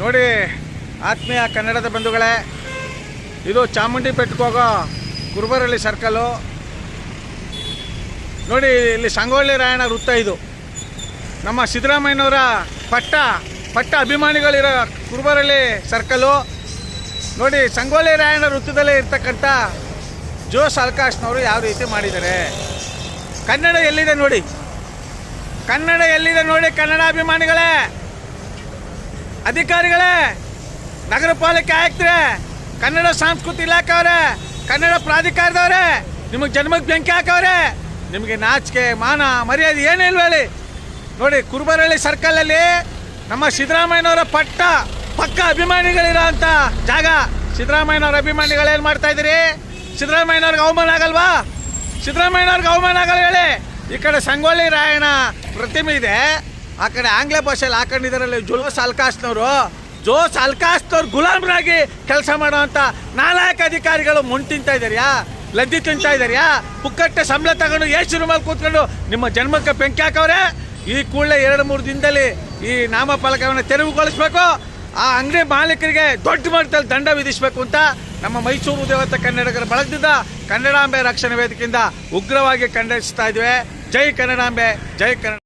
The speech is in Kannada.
ನೋಡಿ, ಆತ್ಮೀಯ ಕನ್ನಡದ ಬಂಧುಗಳೇ, ಇದು ಚಾಮುಂಡಿ ಹೋಗೋ ಕುರುಬರಳ್ಳಿ ಸರ್ಕಲ್ಲು ನೋಡಿ, ಇಲ್ಲಿ ಸಂಗೊಳ್ಳಿ ರಾಯಣ ವೃತ್ತ ಇದು. ನಮ್ಮ ಸಿದ್ದರಾಮಯ್ಯನವರ ಪಟ್ಟ ಪಟ್ಟ ಅಭಿಮಾನಿಗಳಿರೋ ಕುರುಬರಳ್ಳಿ ಸರ್ಕಲ್ಲು ನೋಡಿ, ಸಂಗೊಳ್ಳಿ ರಾಯಣ್ಣ ವೃತ್ತದಲ್ಲೇ ಇರ್ತಕ್ಕಂಥ ಜೋಸ್ ಅಲ್ಕಾಶ್ನವರು ಯಾವ ರೀತಿ ಮಾಡಿದ್ದಾರೆ. ಕನ್ನಡ ಎಲ್ಲಿದೆ ನೋಡಿ? ಕನ್ನಡ ಎಲ್ಲಿದೆ ನೋಡಿ, ಕನ್ನಡ ಅಭಿಮಾನಿಗಳೇ? ಅಧಿಕಾರಿಗಳೇ, ನಗರ ಪಾಲಿಕೆ ಆಯುಕ್ತರೇ, ಕನ್ನಡ ಸಂಸ್ಕೃತಿ ಇಲಾಖೆ ಕನ್ನಡ ಪ್ರಾಧಿಕಾರದವರೇ, ನಿಮಗೆ ಜನ್ಮಕ್ಕೆ ಬೆಂಕಿ ಹಾಕವ್ರೆ, ನಿಮಗೆ ನಾಚಿಕೆ, ಮಾನ, ಮರ್ಯಾದೆ ಏನಿಲ್ವ ಹೇಳಿ. ನೋಡಿ ಕುರುಬರಳ್ಳಿ ಸರ್ಕಲಲ್ಲಿ ನಮ್ಮ ಸಿದ್ದರಾಮಯ್ಯನವರ ಪಟ್ಟ ಪಕ್ಕ ಅಭಿಮಾನಿಗಳಿರೋ ಅಂಥ ಜಾಗ. ಸಿದ್ದರಾಮಯ್ಯನವ್ರ ಅಭಿಮಾನಿಗಳು ಏನು ಮಾಡ್ತಾ ಇದ್ದೀರಿ? ಸಿದ್ದರಾಮಯ್ಯನವ್ರಿಗೆ ಅವಮಾನ ಆಗಲ್ವಾ? ಸಿದ್ದರಾಮಯ್ಯನವ್ರಿಗೆ ಅವಮಾನ ಆಗಲ್ಲ ಹೇಳಿ. ಈ ಕಡೆ ಸಂಗೊಳ್ಳಿ ರಾಯಣ್ಣ ಪ್ರತಿಮೆ ಇದೆ. ಆ ಕಡೆ ಆಂಗ್ಲ ಭಾಷೆಯಲ್ಲಿ ಹಾಕೊಂಡಿದ್ದಾರಲ್ಲ ಜೋಸ್ ಅಲ್ಕಾಸ್ನವರು. ಜೋಸ್ ಅಲ್ಕಾಸ್ನವ್ರು ಗುಲಾಮರಾಗಿ ಕೆಲಸ ಮಾಡುವಂಥ ನಾಲ್ಕು ಅಧಿಕಾರಿಗಳು ಮುಣ್ ತಿಂತಾ ಇದ್ದಾರ್ಯಾ ಲದ್ದಿ ತಿಂತಾ ಇದ್ದಾರ್ಯಾ ಪುಕ್ಕಟ್ಟೆ ಸಂಬಳ ತಗೊಂಡು ಎಷ್ಟು ರೂಮಲ್ಲಿ ಕೂತ್ಕೊಂಡು ನಿಮ್ಮ ಜನ್ಮಕ್ಕೆ ಬೆಂಕಿ ಹಾಕವ್ರೆ? ಈ ಕೂಡಲೇ ಎರಡು ಮೂರು ದಿನದಲ್ಲಿ ಈ ನಾಮಫಲಕವನ್ನು ತೆರವುಗೊಳಿಸ್ಬೇಕು. ಆ ಅಂಗಡಿ ಮಾಲೀಕರಿಗೆ ದೊಡ್ಡ ಮಟ್ಟದಲ್ಲಿ ದಂಡ ವಿಧಿಸಬೇಕು ಅಂತ ನಮ್ಮ ಮೈಸೂರು ದೇವತ ಕನ್ನಡಿಗರ ಬಳಗದಿಂದ ಕನ್ನಡಾಂಬೆ ರಕ್ಷಣಾ ವೇದಿಕೆಯಿಂದ ಉಗ್ರವಾಗಿ ಖಂಡಿಸ್ತಾ ಇದ್ವಿ. ಜೈ ಕನ್ನಡಾಂಬೆ, ಜೈ ಕನ್ನಡ